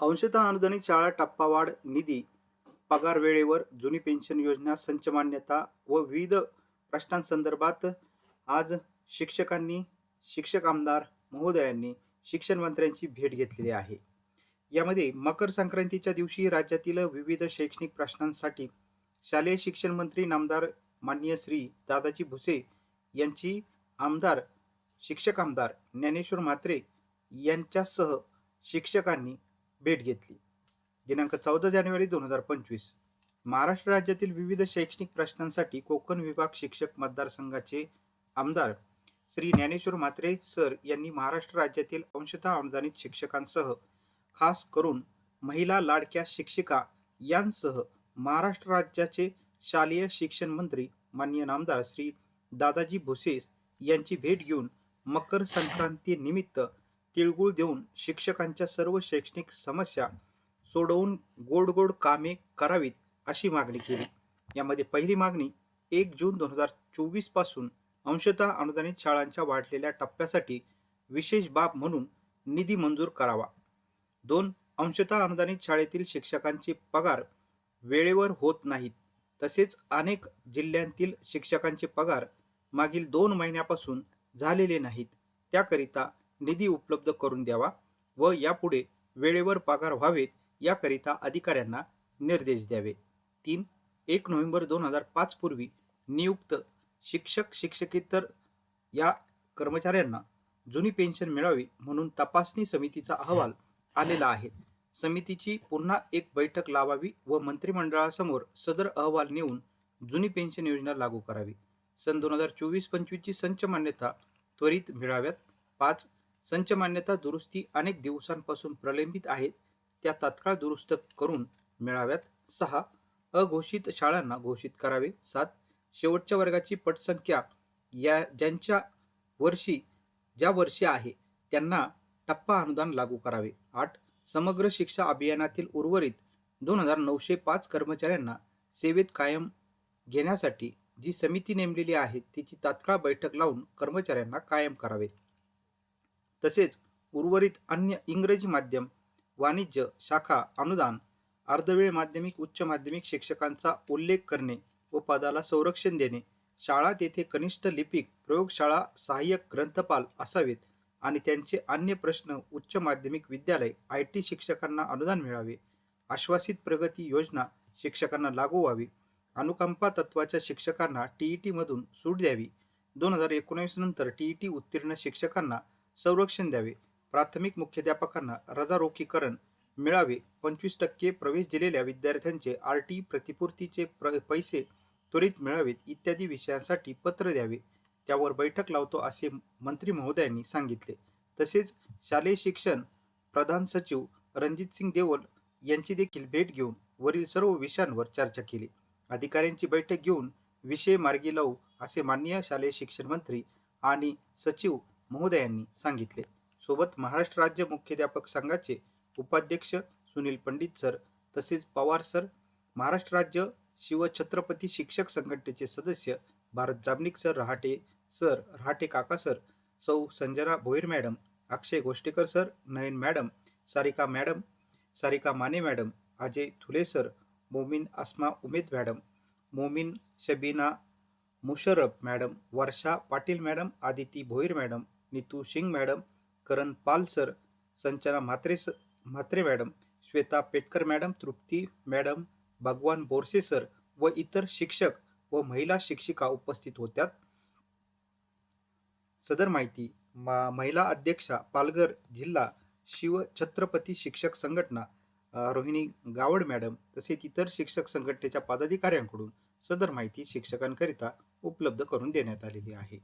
अंशतः अनुदानित शाळा टप्पावाढ निधी पगार वेळेवर जुनी पेन्शन योजना संच मान्यता व विविध प्रश्नांसंदर्भात आज शिक्षकांनी शिक्षक आमदार महोदयांनी शिक्षण मंत्र्यांची भेट घेतलेली आहे. यामध्ये मकर संक्रांतीच्या दिवशी राज्यातील विविध शैक्षणिक प्रश्नांसाठी शालेय शिक्षण मंत्री नामदार माननीय श्री दादाजी भुसे यांची आमदार शिक्षक आमदार ज्ञानेश्वर म्हात्रे यांच्यासह शिक्षकांनी भेट घेतली. दिनांक चौदा जानेवारी दोन हजार पंचवीस. महाराष्ट्र राज्यातील विविध शैक्षणिक प्रश्नांसाठी कोकण विभाग शिक्षक मतदारसंघाचे आमदार श्री ज्ञानेश्वर म्हात्रे सर यांनी महाराष्ट्र राज्यातील अंशतः अनुदानित शिक्षकांसह खास करून महिला लाडक्या शिक्षिका यांसह महाराष्ट्र राज्याचे शालेय शिक्षण मंत्री माननीय नामदार श्री दादाजी भुसे यांची भेट घेऊन मकर संक्रांती निमित्त तिळगुळ देऊन शिक्षकांच्या सर्व शैक्षणिक समस्या सोडवून गोड गोड कामे करावीत अशी मागणी केली. यामध्ये पहिली मागणी एक जून दोन हजार चोवीसपासून अंशतः अनुदानित शाळांच्या वाढलेल्या टप्प्यासाठी विशेष बाब म्हणून निधी मंजूर करावा. दोन अंशतः अनुदानित शाळेतील शिक्षकांचे पगार वेळेवर होत नाहीत. तसेच अनेक जिल्ह्यांतील शिक्षकांचे पगार मागील दोन महिन्यापासून झालेले नाहीत. त्याकरिता निधी उपलब्ध करून द्यावा व यापुढे वेळेवर पगार व्हावेत याकरिता अधिकाऱ्यांना निर्देश द्यावे. तीन एक नोव्हेंबर दोन हजार पाच पूर्वी नियुक्त शिक्षक शिक्षकेतर या कर्मचाऱ्यांना जुनी पेन्शन मिळावी म्हणून तपासणी समितीचा अहवाल आलेला आहे. समितीची पुन्हा एक बैठक लावावी व मंत्रिमंडळासमोर सदर अहवाल नेऊन जुनी पेन्शन योजना लागू करावी. सन दोन हजार चोवीस पंचवीसची संच मान्यता त्वरित मिळाव्यात. पाच संच मान्यता दुरुस्ती अनेक दिवसांपासून प्रलंबित आहेत. त्या तात्काळ दुरुस्त करून मिळाव्यात. सहा. अघोषित शाळांना घोषित करावे. सात. शेवटच्या वर्गाची पटसंख्या या ज्यांच्या वर्षी ज्या वर्षी आहे त्यांना टप्पा अनुदान लागू करावे. आठ. समग्र शिक्षा अभियानातील उर्वरित दोन हजार नऊशे पाच कर्मचाऱ्यांना सेवेत कायम घेण्यासाठी जी समिती नेमलेली आहे तिची तात्काळ बैठक लावून कर्मचाऱ्यांना कायम करावे. तसेच उर्वरित अन्य इंग्रजी माध्यम वाणिज्य शाखा अनुदान अर्धवेळ माध्यमिक उच्च माध्यमिक शिक्षकांचा उल्लेख करणे व पदाला संरक्षण देणे शाळा तेथे कनिष्ठ लिपिक प्रयोगशाळा सहाय्यक ग्रंथपाल असावेत आणि त्यांचे अन्य प्रश्न उच्च माध्यमिक विद्यालय आय टी शिक्षकांना अनुदान मिळावे आश्वासित प्रगती योजना शिक्षकांना लागू व्हावी अनुकंपा तत्वाच्या शिक्षकांना टी ई टीमधून सूट द्यावी. दोन हजार एकोणीस नंतर टीईटी उत्तीर्ण शिक्षकांना संरक्षण द्यावे. प्राथमिक मुख्याध्यापकांना रजारोखीकरण मिळावे. पंचवीस टक्के प्रवेश दिलेल्या विद्यार्थ्यांचे आर टी प्रतिपूर्तीचे प्र पैसे त्वरित मिळावेत इत्यादी विषयांसाठी पत्र द्यावे. त्यावर बैठक लावतो असे मंत्री महोदयांनी सांगितले. तसेच शालेय शिक्षण प्रधान सचिव रणजित सिंग देवल यांची देखील भेट घेऊन वरील सर्व विषयांवर चर्चा केली. अधिकाऱ्यांची बैठक घेऊन विषय मार्गी लावू असे माननीय शालेय शिक्षण मंत्री आणि सचिव महोदयांनी सांगितले. सोबत महाराष्ट्र राज्य मुख्याध्यापक संघाचे उपाध्यक्ष सुनील पंडित सर तसेच पवार सर महाराष्ट्र राज्य शिवछत्रपती शिक्षक संघटनेचे सदस्य भारत जामनिक सर रहाटे सर रहाटे काका सर सौ Sanjana Bhoir madam Akshay Goshtikar sir Nayan madam Sarika madam Sarika Mane madam Ajay Thule sir Momin Asma Umed madam Momin Shabina Musharraf madam Varsha Patil madam Aditi Bhoir madam Neetu Singh madam Karan Pal sir Sanchana Mhatre स Mhatre madam Shweta Petkar madam Trupti madam Bhagwan Borse sir व इतर शिक्षक व महिला शिक्षिका उपस्थित होत्या सदर माहिती मा- महिला अध्यक्षा पालघर जिल्हा शिव छत्रपती शिक्षक संघटना रोहिणी गावड मॅडम तसेच इतर शिक्षक संघटनेच्या पदाधिकाऱ्यांकडून सदर माहिती शिक्षकांकरिता उपलब्ध करून देण्यात आलेली आहे.